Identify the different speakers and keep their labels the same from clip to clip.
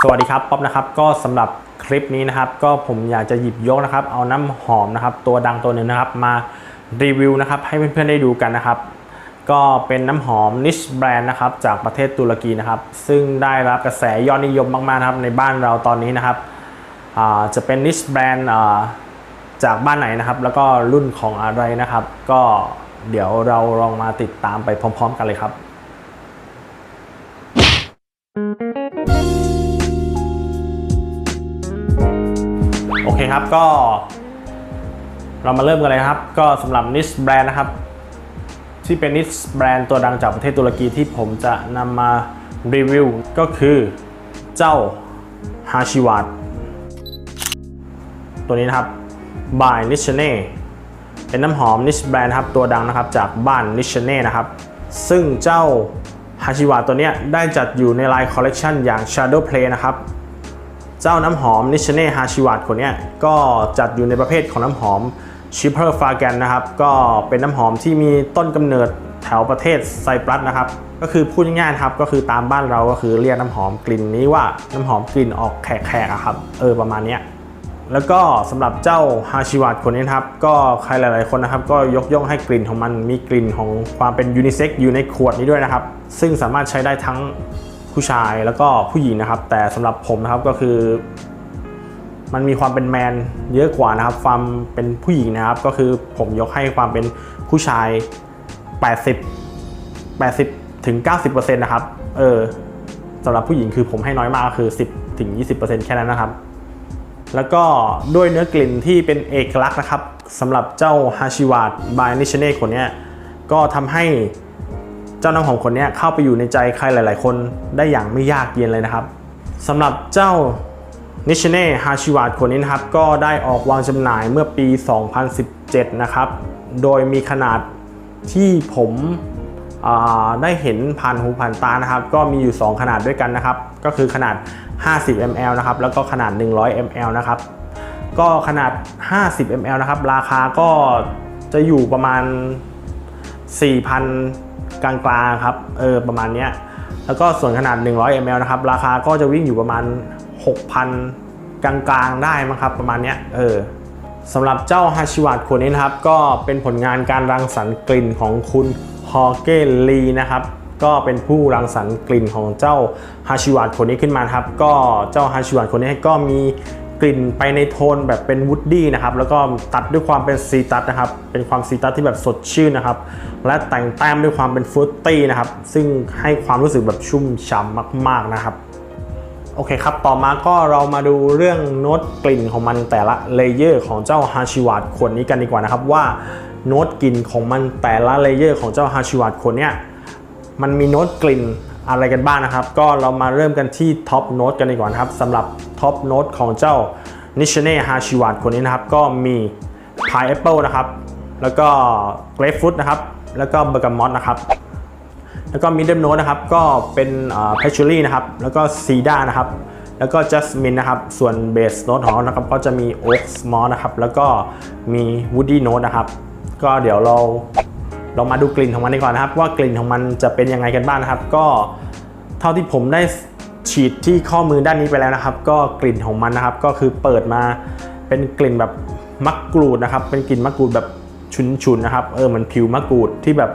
Speaker 1: สวัสดีครับป๊อปนะครับก็สำหรับคลิปนี้นะครับ ก็ผมอยากจะหยิบยกนะครับ เอาน้ำหอมนะครับ ตัวดังตัวหนึ่งนะครับ มารีวิวนะครับ ให้เพื่อนๆได้ดูกันนะครับ ก็เป็นน้ำหอมนิชแบรนด์นะครับ จากประเทศตุรกีนะครับ ซึ่งได้รับกระแสยอดนิยมมากๆนะครับในบ้านเราตอนนี้นะครับจะเป็นนิชแบรนด์จากบ้านไหนนะครับ แล้วก็รุ่นของอะไรนะครับ ก็เดี๋ยวเราลองมาติดตามไปพร้อม ๆ กันเลยครับ คครับ ก็เรามาเริ่มกันเลยนะครับ ก็สำหรับนิสแบรนด์นะครับ ที่เป็นนิสแบรนด์ตัวดังจากประเทศตุรกีที่ผมจะนำมารีวิวก็คือเจ้าฮาชิว a ตตัวนี้นะครับ by n i c h a n e เป็นน้ำหอมนิชแบรนด์ครับตัวดังนะครับจากบ้าน n i c h a n e นะครับ ซึ่งเจ้าฮาชิว a ตตัวเนี้ยได้จัดอยู่ในไลน์คอลเลกชันอย่าง Shadow Play นะครับ เจ้าน้ำหอมนิชเน่ฮาชิวัตคนนี้ก็จัดอยู่ในประเภทของน้ำหอมชิเปอร์ฟาแกนนะครับ ก็เป็นน้ำหอมที่มีต้นกำเนิดแถวประเทศไซปรัสนะครับ ก็คือพูดง่ายๆครับก็คือตามบ้านเราก็คือเรียกน้ำหอมกลิ่นนี้ว่าน้ำหอมกลิ่นออกแขกๆครับเออประมาณนี้แล้วก็สำหรับเจ้าฮาชิวัตคนนี้ครับก็ใครหลายๆคนนะครับ ก็ยกย่องให้กลิ่นของมันมีกลิ่นของความเป็นยูนิเซ็กอยู่ในขวดนี้ด้วยนะครับ ซึ่งสามารถใช้ได้ทั้ง ผู้ชายแล้วก็ผู้หญิงนะครับ แต่สำหรับผมนะครับก็คือ มันมีความเป็นแมนเยอะกว่านะครับ ความเป็นผู้หญิงนะครับ ก็คือผมยกให้ความเป็นผู้ชาย 80 80ถึง90%นะครับ เออสำหรับผู้หญิงคือผมให้น้อยมากคือ 10ถึง20%แค่นั้นนะครับ แล้วก็ด้วยเนื้อกลิ่นที่เป็นเอกลักษณ์นะครับสำหรับเจ้าฮาชิวาดบายนิชเน่คนนี้ก็ทำให้ จ้าน้ำหอมคนนี้เข้าไปอยู่ในใจใครหลาย ๆ คนได้อย่างไม่ยากเย็นเลยนะครับสำหรับเจ้านิชเน่ฮาชิวาดคนนี้นะครับก็ได้ออกวางจำหน่ายเมื่อปี 2017 นะครับ โดยมีขนาดที่ผมได้เห็นผ่านหูผ่านตานะครับ ก็มีอยู่ 2 ขนาดด้วยกันนะครับ ก็คือขนาด 50 ml นะครับ แล้วก็ขนาด 100 ml นะครับ ก็ขนาด 50 ml นะครับ ราคาก็จะอยู่ประมาณ 4,000 กลางๆครับเออประมาณเนี้ยแล้วก็ส่วนขนาด 100 ml นะครับ ราคาก็จะวิ่งอยู่ประมาณ 6,000 กลางๆ ได้มั้งครับ ประมาณเนี้ยเออสำหรับเจ้าฮาชิว a ตคนนี้นะครับ ก็เป็นผลงานการรังสรรค์กลิ่นของคุณฮอเกลีนะครับ ก็เป็นผู้รังสรรค์กลิ่นของเจ้าฮาชิว a ตคนนี้ขึ้นมาครับ ก็เจ้าฮาชิว a ตคนนี้ก็มี ลิ่นไปในโทนแบบเป็นวูดดี้นะครับ แล้วก็ตัดด้วยความเป็นซีตัสนะครับ เป็นความซีตัสที่แบบสดชื่นนะครับ และแต่งแต้มด้วยความเป็นฟรุตตี้นะครับ ซึ่งให้ความรู้สึกแบบชุ่มฉ่ำมาก ๆนะครับโอเคครับ ต่อมาก็เรามาดูเรื่องโน้ตกลิ่นของมันแต่ละเลเยอร์ของเจ้าฮาชิว a ตขวดนี้กันดีกว่านะครับว่าโน้ตกลิ่นของมันแต่ละเลเยอร์ของเจ้าฮาชิว a ตขวดเนี้ยมันมีโน้ตกลิ่น อะไรกันบ้างนะครับ ก็เรามาเริ่มกันที่ท็อปโน้ตกันดีกว่านะครับสำหรับท็อปโน้ตของเจ้านิชเน่ฮาชิว a ตคนนี้นะครับ ก็มีพายแอปเปิลนะครับ แล้วก็เกรฟฟุตนะครับ แล้วก็เบอร์กามอตนะครับ แล้วก็มิดเดิลโน e นะครับ ก็เป็นเพชชูรี่นะครับ แล้วก็ซีดานะครับ แล้วก็จัสมินนะครับ ส่วนเบสโน้ตของนะครับ ก็จะมีโอ๊กสมอลนะครับ แล้วก็มีวูดดี้โน้ตนะครับ ก็เดี๋ยวเรา เรามาดูกลิ่นของมันดีกว่านะครับ ว่ากลิ่นของมันจะเป็นยังไงกันบ้างนะครับ ก็เท่าที่ผมได้ฉีดที่ข้อมือด้านนี้ไปแล้วนะครับ ก็กลิ่นของมันนะครับ ก็คือเปิดมาเป็นกลิ่นแบบมะกรูดนะครับ เป็นกลิ่นมะกรูดแบบฉุนๆนะครับ เออเหมันผิวมะกรูดที่แบบ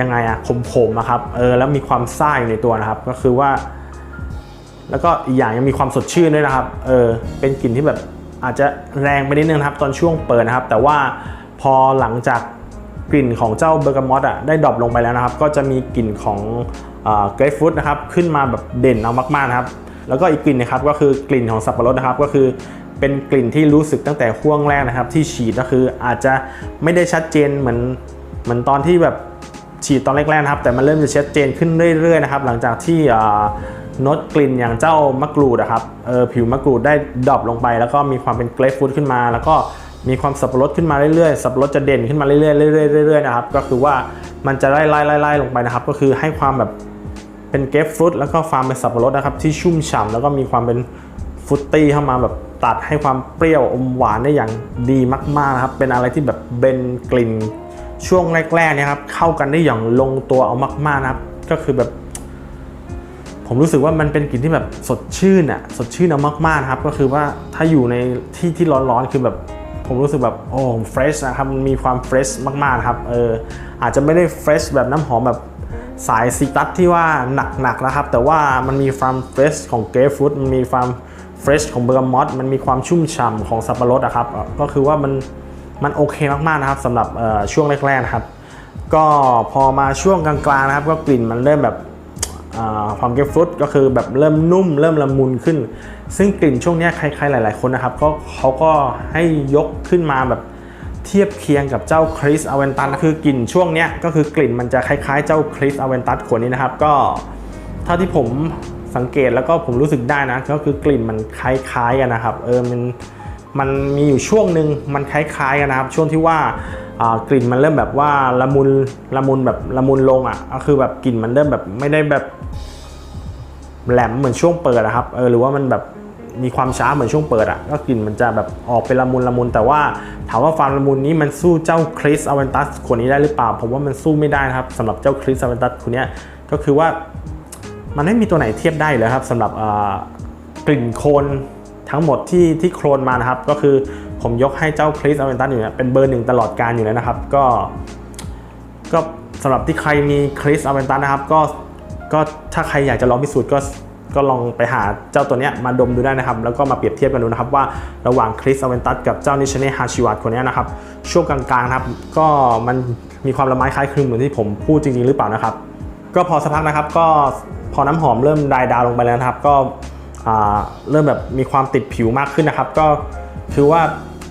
Speaker 1: ยังไงอะขมๆอะครับ เออแล้วมีความซ่าอยู่ในตัวนะครับ ก็คือว่า แล้วก็อีกอย่างยังมีความสดชื่นด้วยนะครับ เออเป็นกลิ่นที่แบบอาจจะแรงไปนิดนึงครับ ตอนช่วงเปิดนะครับ แต่ว่าพอหลังจาก กลิ่นของเจ้าเบอร์กามอตอะได้ดรอปลงไปแล้วนะครับ ก็จะมีกลิ่นของเกรฟฟรุตนะครับขึ้นมาแบบเด่นเอามากๆนะครับ แล้วก็อีกกลิ่นนะครับก็คือกลิ่นของสับปะรดนะครับก็คือเป็นกลิ่นที่รู้สึกตั้งแต่ห่วงแรกนะครับ ที่ฉีดก็คืออาจจะไม่ได้ชัดเจนเหมือนเหมือนตอนที่แบบฉีดตอนแรกๆนะครับ แต่มันเริ่มจะชัดเจนขึ้นเรื่อยๆนะครับหลังจากที่โน้ตกลิ่นอย่างเจ้ามะกรูดนะครับผิวมะกรูดได้ดรอปลงไป แล้วก็มีความเป็นเกรฟฟรุตขึ้นมา แล้วก็ มีความสับปะรดขึ้นมาเรื่อยๆ สับปะรดจะเด่นขึ้นมาเรื่อยๆเรื่อยๆนะครับ ก็คือว่ามันจะไล่ไล่ไล่ไล่ลงไปนะครับ ก็คือให้ความแบบเป็นเกฟฟรุตแล้วก็ความเป็นสับปะรดนะครับ ที่ชุ่มฉ่ำแล้วก็มีความเป็นฟุตตี้เข้ามาแบบตัดให้ความเปรี้ยวอมหวานได้อย่างดีมากๆนะครับ เป็นอะไรที่แบบเบนกลิ่นช่วงแรกๆเนี่ยครับเข้ากันได้อย่างลงตัวเอามากๆนะครับ ก็คือแบบ ผมรู้สึกว่ามันเป็นกลิ่นที่แบบสดชื่นอะสดชื่นเอามากๆนะครับ ก็คือว่าถ้าอยู่ในที่ที่ร้อนๆคือแบบ ผมรู้สึกแบบโอ้เฟรชนะครับมันมีความเฟรชมากๆนะครับเอออาจจะไม่ได้เฟรชแบบน้ำหอมแบบสายซิตรัสที่ว่าหนักๆนะครับ แต่ว่ามันมีความเฟรชของเกรฟฟรุตมันมีความเฟรชของเบอร์มอตมันมีความชุ่มฉ่ำของสับปะรดอะครับก็คือว่ามันมันโอเคมากๆนะครับสำหรับเออช่วงแรกๆนะครับ ก็พอมาช่วงกลางๆนะครับ ก็กลิ่นมันเริ่มแบบอ่าความเกรปฟรุตก็คือแบบเริ่มนุ่ม เริ่มละมุนขึ้น ซึ่งกลิ่นช่วงนี้ใครๆหลาย ๆคนนะครับก็เขาก็ให้ยกขึ้นมาแบบเทียบเคียงกับเจ้าคริสอเวนตัสคือกลิ่นช่วงนี้ก็คือกลิ่นมันจะคล้ายๆ เจ้าคริสอเวนตัสขวดนี้นะครับ ก็เท่าที่ผมสังเกตแล้วก็ผมรู้สึกได้นะ ก็คือกลิ่นมันคล้ายๆกันนะครับ เออมันมันมีอยู่ช่วงหนึ่งมันคล้ายๆกันนะครับ ช่วงที่ว่ากลิ่นมันเริ่มแบบว่าละมุนละมุนแบบละมุนลงอะก็คือแบบกลิ่นมันเริ่มแบบไม่ได้แบบแหลมเหมือนช่วงเปิดอะครับเออหรือว่ามันแบบ มีความช้าเหมือนช่วงเปิดอะก็กลิ่นมันจะแบบออกเป็นละมุนละมุน แต่ว่าถามว่าความละมุนนี้มันสู้เจ้าคริสอเวนตัสขวดนี้ได้หรือเปล่า ผมว่ามันสู้ไม่ได้นะครับสำหรับเจ้าคริสอเวนตัสขวดเนี้ก็คือว่ามันไม่มีตัวไหนเทียบได้เลยครับสำหรับกลิ่นโคลนทั้งหมดที่ที่โคลนมานะครับ ก็คือผมยกให้เจ้าคริสอเวนตัสอยู่เนี่ยเป็นเบอร์หนึ่งตลอดการอยู่แล้วนะครับ ก็ก็สำหรับที่ใครมีคริสอเวนตัสนะครับก็ก็ถ้าใครอยากจะลองพิสูจน์ก็ ก็ลองไปหาเจ้าตัวนี้มาดมดูได้นะครับ แล้วก็มาเปรียบเทียบกันดูนะครับว่าระหว่างคริสอเวนตัสกับเจ้านิชเน่ฮาชิวัตคนนี้นะครับ ช่วงกลางๆนะครับ ก็มันมีความละไม้คล้ายคลึงเหมือนที่ผมพูดจริง ๆ หรือเปล่านะครับ ก็พอสักพักนะครับก็พอน้ำหอมเริ่มดายดาวลงไปแล้วนะครับ ก็เริ่มแบบมีความติดผิวมากขึ้นนะครับ ก็คือว่า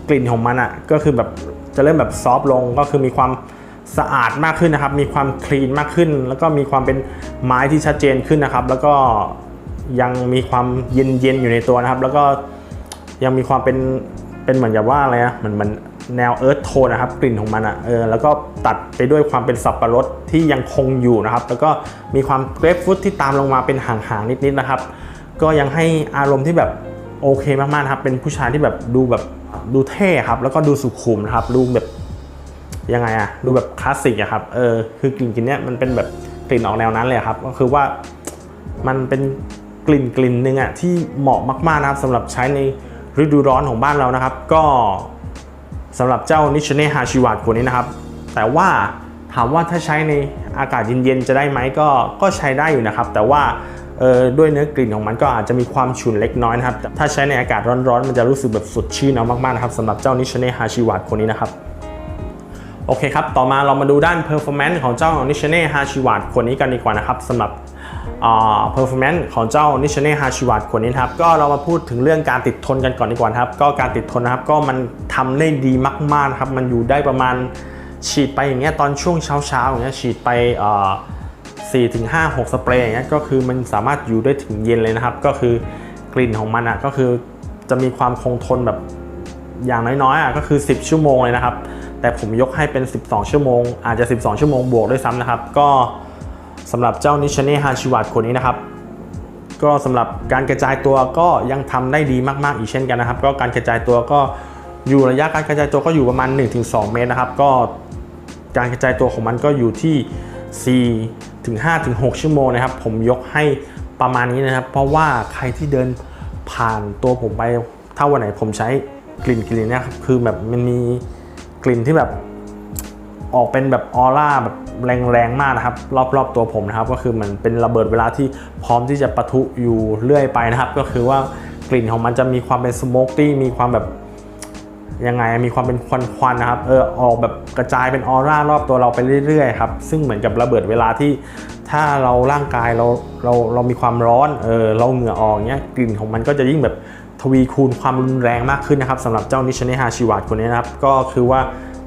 Speaker 1: กลิ่นของมันอะก็คือแบบจะเริ่มแบบซอฟต์ลงก็คือมีความสะอาดมากขึ้นนะครับ มีความคลีนมากขึ้น แล้วก็มีความเป็นไม้ที่ชัดเจนขึ้นนะครับ แล้วก็ ยังมีความเย็นๆอยู่ในตัวนะครับ แล้วก็ยังมีความเป็นเป็นเหมือนกับว่าอะไรนะเหมือนมันแนวเอิร์ธโทนนะครับ กลิ่นของมันอะเออแล้วก็ตัดไปด้วยความเป็นสับปะรดที่ยังคงอยู่นะครับ แล้วก็มีความเกรปฟรุตที่ตามลงมาเป็นห่างๆนิดๆนะครับ ก็ยังให้อารมณ์ที่แบบโอเคมากๆนะครับ เป็นผู้ชายที่แบบดูแบบดูเท่ครับ แล้วก็ดูสุขุมนะครับดูแบบยังไงอะดูแบบคลาสสิกอะครับเออคือกลิ่นกลิ่นเนี้ยมันเป็นแบบกลิ่นออกแนวนั้นเลยครับ ก็คือว่ามันเป็น กลิ่นกลิ่นหนึ่งอะที่เหมาะมากๆนะครับสำหรับใช้ในฤดูร้อนของบ้านเรานะครับ ก็สำหรับเจ้านิชเน่ฮาชิวัตคนนี้นะครับ แต่ว่าถามว่าถ้าใช้ในอากาศเย็นๆจะได้ไหมก็ก็ใช้ได้อยู่นะครับ แต่ว่าด้วยเนื้อกลิ่นของมันก็อาจจะมีความฉุนเล็กน้อยนะครับ ถ้าใช้ในอากาศร้อนๆ มันจะรู้สึกแบบสดชื่นเอามากๆนะครับสำหรับเจ้านิชเน่ฮาชิวัตคนนี้นะครับ โอเคครับ ต่อมาเรามาดูด้าน performance ของเจ้า n i s h a n e h a s h i w a t ขวนี้กันดีกว่านะครับสำหรับ performance ของเจ้า n i s h a n e h a s h i w a t ขวดนี้ครับก็เรามาพูดถึงเรื่องการติดทนกันก่อนดีกว่านะครับ ก็การติดทนนะครับก็มันทำได้ดีมากๆครับมันอยู่ได้ประมาณฉีดไปอย่างเงี้ยตอนช่วงเช้าๆอย่างเงี้ยฉีดไปอ่า4ถึง5 6สเปรย์อย่างเงี้ยก็คือมันสามารถอยู่ได้ถึงเย็นเลยนะครับ ก็คือกลิ่นของมันอะก็คือจะมีความคงทนแบบอย่างน้อยๆอะก็คือ 10 ชั่วโมงเลยนะครับ แต่ผมยกให้เป็น 12 ชั่วโมง อาจจะ 12 ชั่วโมงบวกด้วยซ้ำนะครับ ก็ สำหรับเจ้านิชเน่ฮาชิวัตคนนี้นะครับ ก็สำหรับการกระจายตัวก็ยังทำได้ดีมากๆอีกเช่นกันนะครับ ก็การกระจายตัวก็อยู่ระยะการกระจายตัวก็อยู่ประมาณ 1-2 เมตรนะครับ ก็การกระจายตัวของมันก็อยู่ที่ 4 ถึง 5 ถึง 6 ชั่วโมงนะครับ ผมยกให้ประมาณนี้นะครับ เพราะว่าใครที่เดินผ่านตัวผมไปถ้าวันไหนผมใช้กลิ่นกลิ่นเนี้ยครับคือแบบมันมีกลิ่นที่แบบออกเป็นแบบออร่าแบบ แรงๆมากนะครับ รอบๆตัวผมนะครับ ก็คือมันเป็นระเบิดเวลาที่พร้อมที่จะปะทุอยู่เรื่อยไปนะครับ ก็คือว่ากลิ่นของมันจะมีความเป็นสโมกตี้มีความแบบยังไงมีความเป็นควันๆนะครับเออออกแบบกระจายเป็นออร่ารอบตัวเราไปเรื่อยๆครับซึ่งเหมือนกับระเบิดเวลาที่ ถ้าเราร่างกายเราเราเรามีความร้อนเออเราเหงื่อออกเนี้ยกลิ่นของมันก็จะยิ่งแบบทวีคูณความรุนแรงมากขึ้นนะครับสำหรับเจ้านิชเนฮาชิวัตคนนี้นะครับ ก็คือว่า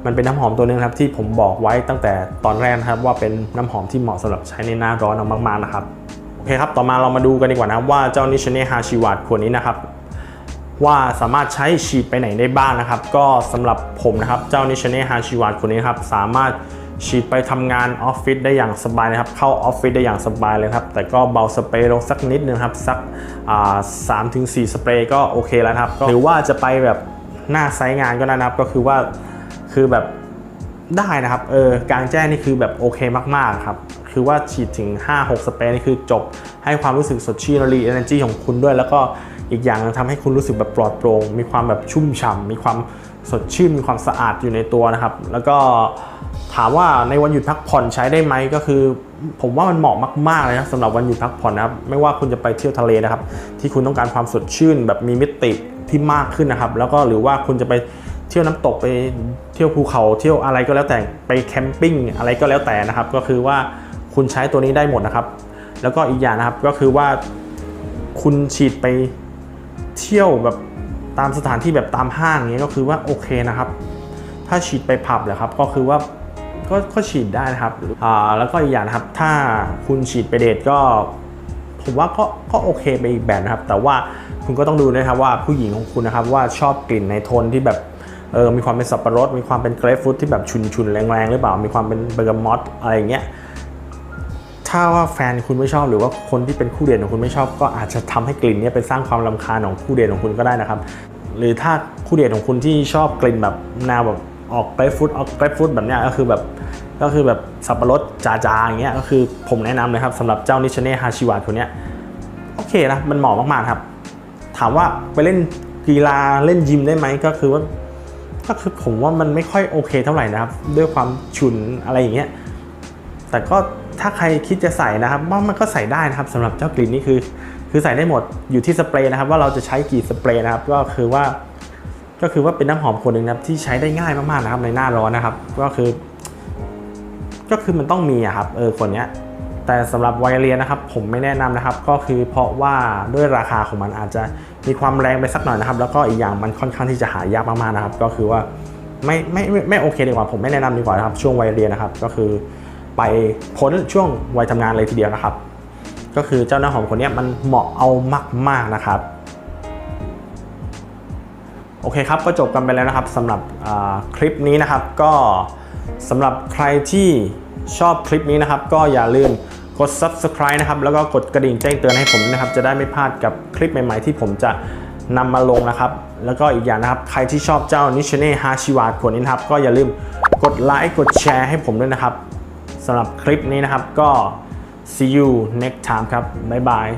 Speaker 1: มันเป็นน้ำหอมตัวหนึงครับที่ผมบอกไว้ตั้งแต่ตอนแรกนะครับว่าเป็นน้ำหอมที่เหมาะสำหรับใช้ในหน้าร้อนมากๆนะครับโอเคครับต่อมาเรามาดูกันดีกว่านะว่าเจ้านิชเน่ฮาชิวัตคนนี้นะครับว่าสามารถใช้ฉีดไปไหนได้บ้างนะครับ ก็สำหรับผมนะครับเจ้านิชเน่ฮาชิวัตคนนี้ครับสามารถฉีดไปทำงานออฟฟิศได้อย่างสบายนะครับ เข้าออฟฟิศได้อย่างสบายเลยครับ แต่ก็เบาสเปรย์ลงสักนิดนึงครับ สักสามถึงสี่สเปรย์ก็โอเคแล้วครับ หรือว่าจะไปแบบหน้าไซต์งานก็ได้นะครับ ก็คือว่า คือแบบได้นะครับ เออกลางแจ้งนี่คือแบบโอเคมากๆครับ คือว่าฉีดถึง 5-6 สเปรย์นี่คือจบ ให้ความรู้สึกสดชื่นรีเอเนจีของคุณด้วย แล้วก็อีกอย่างทำให้คุณรู้สึกแบบปลอดโปร่ง มีความแบบชุ่มฉ่ำมีความสดชื่น มีความสะอาดอยู่ในตัวนะครับ แล้วก็ถามว่าในวันหยุดพักผ่อนใช้ได้ไหมก็คือ ผมว่ามันเหมาะมากๆเลยนะสำหรับวันหยุดพักผ่อนนะครับ ไม่ว่าคุณจะไปเที่ยวทะเลนะครับ ที่คุณต้องการความสดชื่นแบบมีมิติที่มากขึ้นนะครับ แล้วก็หรือว่าคุณจะไป เที่ยวน้ำตกไปเที่ยวภูเขาเที่ยวอะไรก็แล้วแต่ไปแคมปิ้งอะไรก็แล้วแต่นะครับ ก็คือว่าคุณใช้ตัวนี้ได้หมดนะครับ แล้วก็อีกอย่างนะครับก็คือว่าคุณฉีดไปเที่ยวแบบตามสถานที่แบบตามห้างอย่างเงี้ยก็คือว่าโอเคนะครับ ถ้าฉีดไปผับเหรอครับก็คือว่าก็ก็ฉีดได้นะครับอ่าแล้วก็อีกอย่างนะครับถ้าคุณฉีดไปเดทก็ ผมว่าก็ก็โอเคไปอีกแบบนะครับ แต่ว่าคุณก็ต้องดูนะครับว่าผู้หญิงของคุณนะครับว่าชอบกลิ่นในโทนที่แบบ เออมีความเป็นสับปะรด มีความเป็นเกรฟฟรุตที่แบบชุนๆแรงๆหรือเปล่า มีความเป็นเบอร์กามอตอะไรอย่างเงี้ยถ้าว่าแฟนคุณไม่ชอบหรือว่าคนที่เป็นคู่เดทของคุณไม่ชอบ ก็อาจจะทำให้กลิ่นนี้ไปสร้างความรำคาญของคู่เดทของคุณก็ได้นะครับ หรือถ้าคู่เดทของคุณที่ชอบกลิ่นแบบแนวแบบออกเกรฟฟรุตออกเกรฟฟรุตแบบเนี้ยก็คือแบบก็คือแบบสับปะรดจาๆอย่างเงี้ยก็คือผมแนะนำเลยครับสำหรับเจ้านิชเน่ฮาชิวะตัวเนี้ยโอเคนะมันเหมาะมากๆครับ ถามว่าไปเล่นกีฬาเล่นยิมได้ไหมก็คือว่า ก็คือผมว่ามันไม่ค่อยโอเคเท่าไหร่นะครับ ด้วยความฉุนอะไรอย่างเงี้ยแต่ก็ถ้าใครคิดจะใส่นะครับว่ามันก็ใส่ได้นะครับสำหรับเจ้ากลิ่นนี่คือ คือใส่ได้หมดอยู่ที่สเปรย์นะครับ ว่าเราจะใช้กี่สเปรย์นะครับ ก็คือว่า ก็คือว่าเป็นน้ำหอมคนหนึ่งนะครับ ที่ใช้ได้ง่ายมากๆนะครับในหน้าร้อนนะครับ ก็คือ ก็คือมันต้องมีอะครับ เออคนเนี้ย แต่สำหรับไวเลียนะครับผมไม่แนะนำนะครับ ก็คือเพราะว่าด้วยราคาของมันอาจจะมีความแรงไปสักหน่อยนะครับ แล้วก็อีกอย่างมันค่อนข้างที่จะหายากมากๆนะครับ ก็คือว่าไม่ไม่ไม่โอเคดีกว่าผมไม่แนะนำดีกว่านะครับ ช่วงวัยเรียนนะครับ ก็คือไปพ้นช่วงวัยทำงานเลยทีเดียวนะครับ ก็คือเจ้าน้ำหอมคนนี้มันเหมาะเอามากๆนะครับโอเคครับก็จบกันไปแล้วนะครับสำหรับคลิปนี้นะครับก็สำหรับใครที่ชอบคลิปนี้นะครับ ก็อย่าลืม กด subscribe นะครับ แล้วก็กดกระดิ่งแจ้งเตือนให้ผมนะครับ จะได้ไม่พลาดกับคลิปใหม่ๆ ที่ผมจะนำมาลงนะครับ แล้วก็อีกอย่างนะครับ ใครที่ชอบเจ้านิชเน่ฮาชิวาขวดนี้นะครับ ก็อย่าลืมกดไลค์กดแชร์ให้ผมด้วยนะครับสำหรับคลิปนี้นะครับก็ see you next time ครับบ๊ายบาย